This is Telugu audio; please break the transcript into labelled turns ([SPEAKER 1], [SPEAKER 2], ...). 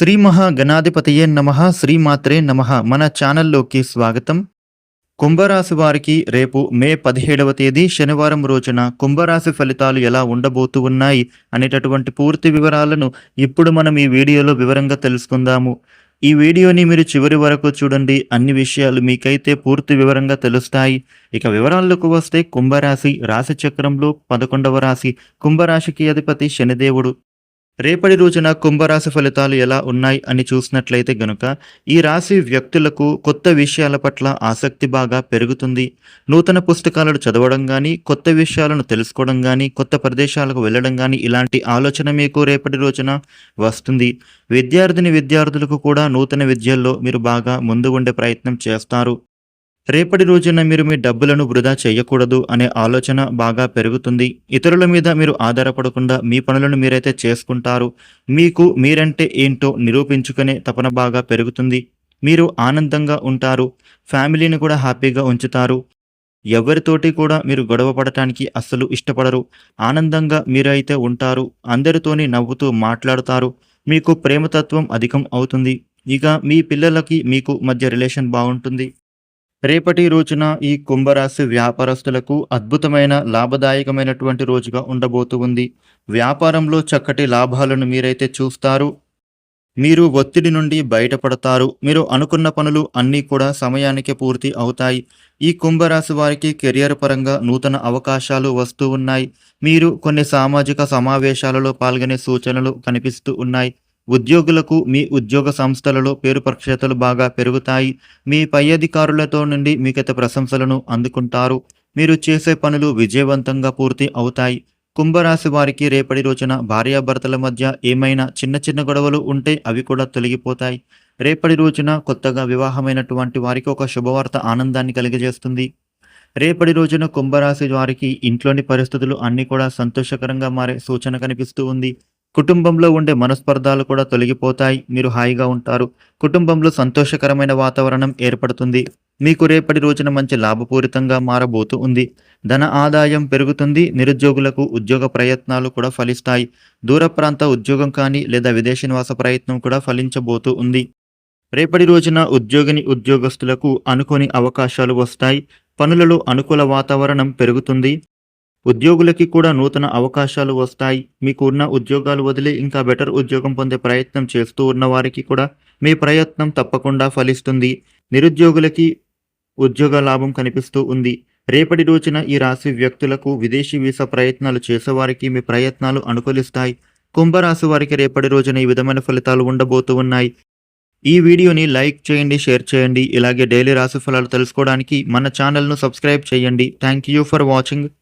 [SPEAKER 1] శ్రీ మహాగణాధిపతయే నమ శ్రీమాత్రే నమ. మన ఛానల్లోకి స్వాగతం. కుంభరాశి వారికి రేపు మే పదిహేడవ తేదీ శనివారం రోజున కుంభరాశి ఫలితాలు ఎలా ఉండబోతూ ఉన్నాయి అనేటటువంటి పూర్తి వివరాలను ఇప్పుడు మనం ఈ వీడియోలో వివరంగా తెలుసుకుందాము. ఈ వీడియోని మీరు చివరి వరకు చూడండి. అన్ని విషయాలు మీకైతే పూర్తి వివరంగా తెలుస్తాయి. ఇక వివరాల్లోకి వస్తే కుంభరాశి రాశి చక్రంలో పదకొండవ రాశి. కుంభరాశికి అధిపతి శనిదేవుడు. రేపటి రోజున కుంభరాశి ఫలితాలు ఎలా ఉన్నాయి అని చూసినట్లయితే గనుక ఈ రాశి వ్యక్తులకు కొత్త విషయాల పట్ల ఆసక్తి బాగా పెరుగుతుంది. నూతన పుస్తకాలను చదవడం కానీ కొత్త విషయాలను తెలుసుకోవడం కానీ కొత్త ప్రదేశాలకు వెళ్ళడం కానీ ఇలాంటి ఆలోచన మీకు రేపటి రోజున వస్తుంది. విద్యార్థిని విద్యార్థులకు కూడా నూతన విద్యల్లో మీరు బాగా ముందు ఉండే ప్రయత్నం చేస్తారు. రేపటి రోజున మీరు మీ డబ్బులను వృధా చేయకూడదు అనే ఆలోచన బాగా పెరుగుతుంది. ఇతరుల మీద మీరు ఆధారపడకుండా మీ పనులను మీరైతే చేసుకుంటారు. మీకు మీరంటే ఏంటో నిరూపించుకునే తపన బాగా పెరుగుతుంది. మీరు ఆనందంగా ఉంటారు. ఫ్యామిలీని కూడా హ్యాపీగా ఉంచుతారు. ఎవరితోటి కూడా మీరు గొడవ పడటానికి అస్సలు ఇష్టపడరు. ఆనందంగా మీరైతే ఉంటారు. అందరితోని నవ్వుతూ మాట్లాడుతారు. మీకు ప్రేమతత్వం అధికం అవుతుంది. ఇక మీ పిల్లలకి మీకు మధ్య రిలేషన్ బాగుంటుంది. రేపటి రోజున ఈ కుంభరాశి వ్యాపారస్తులకు అద్భుతమైన లాభదాయకమైనటువంటి రోజుగా ఉండబోతుంది వ్యాపారంలో చక్కటి లాభాలను మీరైతే చూస్తారు. మీరు ఒత్తిడి నుండి బయటపడతారు. మీరు అనుకున్న పనులు అన్నీ కూడా సమయానికి పూర్తి అవుతాయి. ఈ కుంభరాశి వారికి కెరియర్ పరంగా నూతన అవకాశాలు వస్తూ ఉన్నాయి. మీరు కొన్ని సామాజిక సమావేశాలలో పాల్గొనే సూచనలు కనిపిస్తూ ఉన్నాయి. ఉద్యోగులకు మీ ఉద్యోగ సంస్థలలో పేరు ప్రఖ్యాతలు బాగా పెరుగుతాయి. మీ పై అధికారులతో నుండి మీకత ప్రశంసలను అందుకుంటారు? మీరు చేసే పనులు విజయవంతంగా పూర్తి అవుతాయి. కుంభరాశి వారికి రేపటి రోజున భార్యాభర్తల మధ్య ఏమైనా చిన్న చిన్న గొడవలు ఉంటే అవి కూడా తొలగిపోతాయి. రేపటి రోజున కొత్తగా వివాహమైనటువంటి వారికి ఒక శుభవార్త ఆనందాన్ని కలిగజేస్తుంది. రేపటి రోజున కుంభరాశి వారికి ఇంట్లోని పరిస్థితులు అన్నీ కూడా సంతోషకరంగా మారే సూచన కనిపిస్తూ ఉంది. కుటుంబంలో ఉండే మనస్పర్ధాలు కూడా తొలగిపోతాయి. మీరు హాయిగా ఉంటారు. కుటుంబంలో సంతోషకరమైన వాతావరణం ఏర్పడుతుంది. మీకు రేపటి రోజున మంచి లాభపూరితంగా మారబోతూ ఉంది. ధన ఆదాయం పెరుగుతుంది. నిరుద్యోగులకు ఉద్యోగ ప్రయత్నాలు కూడా ఫలిస్తాయి. దూర ప్రాంత ఉద్యోగం కానీ లేదా విదేశీ నివాస ప్రయత్నం కూడా ఫలించబోతూ ఉంది. రేపటి రోజున ఉద్యోగిని ఉద్యోగస్తులకు అనుకోని అవకాశాలు వస్తాయి. పనులలో అనుకూల వాతావరణం పెరుగుతుంది. ఉద్యోగులకి కూడా నూతన అవకాశాలు వస్తాయి. మీకు ఉన్న ఉద్యోగాలు వదిలి ఇంకా బెటర్ ఉద్యోగం పొందే ప్రయత్నం చేస్తూ ఉన్న వారికి కూడా మీ ప్రయత్నం తప్పకుండా ఫలిస్తుంది. నిరుద్యోగులకి ఉద్యోగ లాభం కనిపిస్తూ ఉంది. రేపటి రోజున ఈ రాశి వ్యక్తులకు విదేశీ వీసా ప్రయత్నాలు చేసేవారికి మీ ప్రయత్నాలు అనుకూలిస్తాయి. కుంభరాశి వారికి రేపటి రోజున ఈ విధమైన ఫలితాలు ఉండబోతూ ఉన్నాయి. ఈ వీడియోని లైక్ చేయండి షేర్ చేయండి. ఇలాగే డైలీ రాశి ఫలాలు తెలుసుకోవడానికి మన ఛానల్ను సబ్స్క్రైబ్ చేయండి. Thank you for watching.